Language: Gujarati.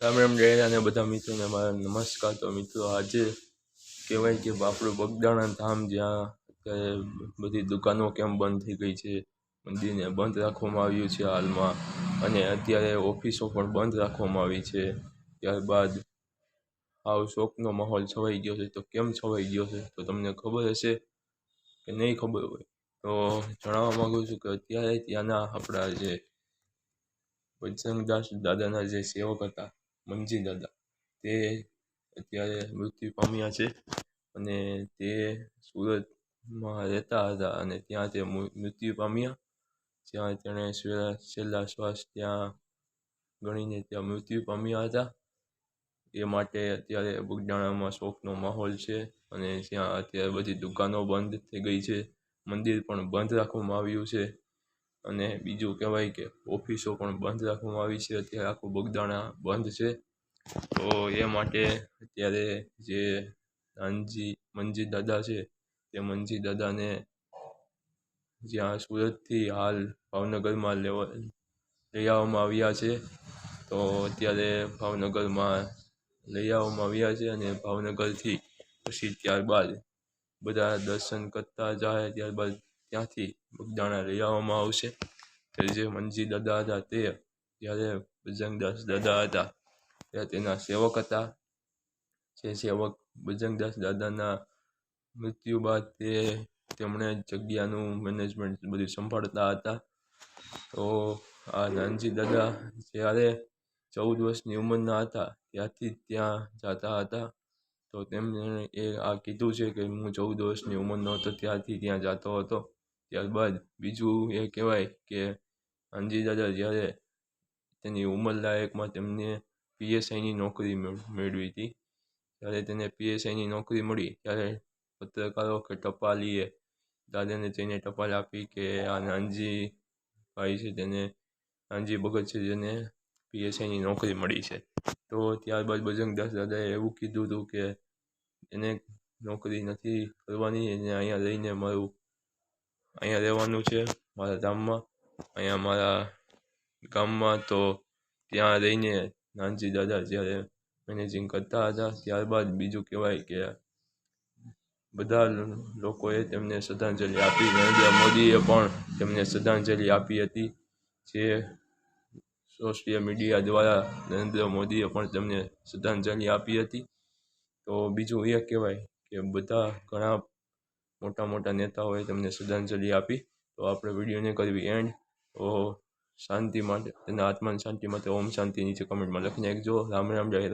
રામ રામ જય અને બધા મિત્રોને મારા નમસ્કાર. તો મિત્રો આજે કહેવાય કે આપણું બગદાણા ધામ જ્યાં અત્યારે બધી દુકાનો કેમ બંધ થઈ ગઈ છે, મંદિરને બંધ રાખવામાં આવ્યું છે હાલમાં અને અત્યારે ઓફિસો પણ બંધ રાખવામાં આવી છે. ત્યારબાદ આવ શોકનો માહોલ છવાઈ ગયો છે. તો કેમ છવાઈ ગયો છે? તો તમને ખબર હશે કે નહીં ખબર હોય. તો જણાવવા માગું છું કે અત્યારે ત્યાંના આપણા જે બજરંગદાસ દાદાના જે સેવક હતા મનજી દાદા તે અત્યારે મૃત્યુ પામ્યા છે અને તે સુરતમાં રહેતા હતા અને ત્યાં તે મૃત્યુ પામ્યા. જ્યાં તેણે છેલ્લા શ્વાસ ત્યાં ગણીને ત્યાં મૃત્યુ પામ્યા હતા. એ માટે અત્યારે બગડાણામાં શોકનો માહોલ છે અને ત્યાં અત્યારે બધી દુકાનો બંધ થઈ ગઈ છે. મંદિર પણ બંધ રાખવામાં આવ્યું છે. અને બીજું કહેવાય કે ઓફિસો પણ બંધ રાખવામાં આવી છે. અત્યારે આખું બગદાણા બંધ છે. તો એ માટે અત્યારે જે નાનજી મનજી દાદા છે, તે મનજી દાદાને જ્યાં સુરતથી હાલ ભાવનગરમાં લેવા, લઈ આવવામાં આવ્યા છે. તો અત્યારે ભાવનગરમાં લઈ આવવામાં આવ્યા છે અને ભાવનગરથી પછી ત્યારબાદ બધા દર્શન કરતા જાય, ત્યારબાદ ત્યાંથી બગદાણા લઈ આવવામાં આવશે. તે જે મનજી દાદા હતા તે જ્યારે બજરંગદાસ દાદા હતા તે તેના સેવક હતા. જે સેવક બજરંગદાસ દાદાના મૃત્યુ બાદ તે તેમણે જગ્યાનું મેનેજમેન્ટ બધું સંભાળતા હતા. તો આ નાનજી દાદા જ્યારે ચૌદ વર્ષની ઉંમરના હતા, ત્યાંથી ત્યાં જતા હતા. તો તેમણે એ આ કીધું છે કે હું ચૌદ વર્ષની ઉંમરનો હતો, ત્યાંથી ત્યાં જતો હતો. ત્યારબાદ બીજું એ કહેવાય કે નાનજી દાદા જ્યારે તેની ઉંમર લાયકમાં તેમને પીએસઆઈની નોકરી મેળવી હતી. ત્યારે તેને પીએસઆઈની નોકરી મળી, ત્યારે પત્રકારો કે ટપાલીએ દાદાને જઈને ટપાલ આપી કે આ નાનજી ભાઈ છે તેને, નાનજી ભગત છે જેને પીએસઆઈની નોકરી મળી છે. તો ત્યારબાદ બજરંગદાસ દાદાએ એવું કીધું હતું કે એને નોકરી નથી કરવાની, એને અહીંયા રહીને મારું અહીંયા રહેવાનું છે મારા ગામમાં અહીંયા મારા ગામમાં તો ત્યાં રહીને નાનજી દાદા જ્યારે મેનેજિંગ કરતા હતા, ત્યારબાદ બીજું કહેવાય કે બધા લોકોએ તેમને શ્રદ્ધાંજલિ આપી. નરેન્દ્ર મોદીએ પણ તેમને શ્રદ્ધાંજલિ આપી હતી. જે સોશિયલ મીડિયા દ્વારા નરેન્દ્ર મોદીએ પણ તેમને શ્રદ્ધાંજલિ આપી હતી. તો બીજું એ કહેવાય કે બધા ઘણા મોટા મોટા નેતાઓએ તેમને શ્રદ્ધાંજલિ આપી. તો આપણે વિડીયોને કરવી એન્ડ તો શાંતિ માટે, તેના આત્માની શાંતિ માટે, ઓમ શાંતિ નીચે કમેન્ટમાં લખી નાખજો રામ રામ જય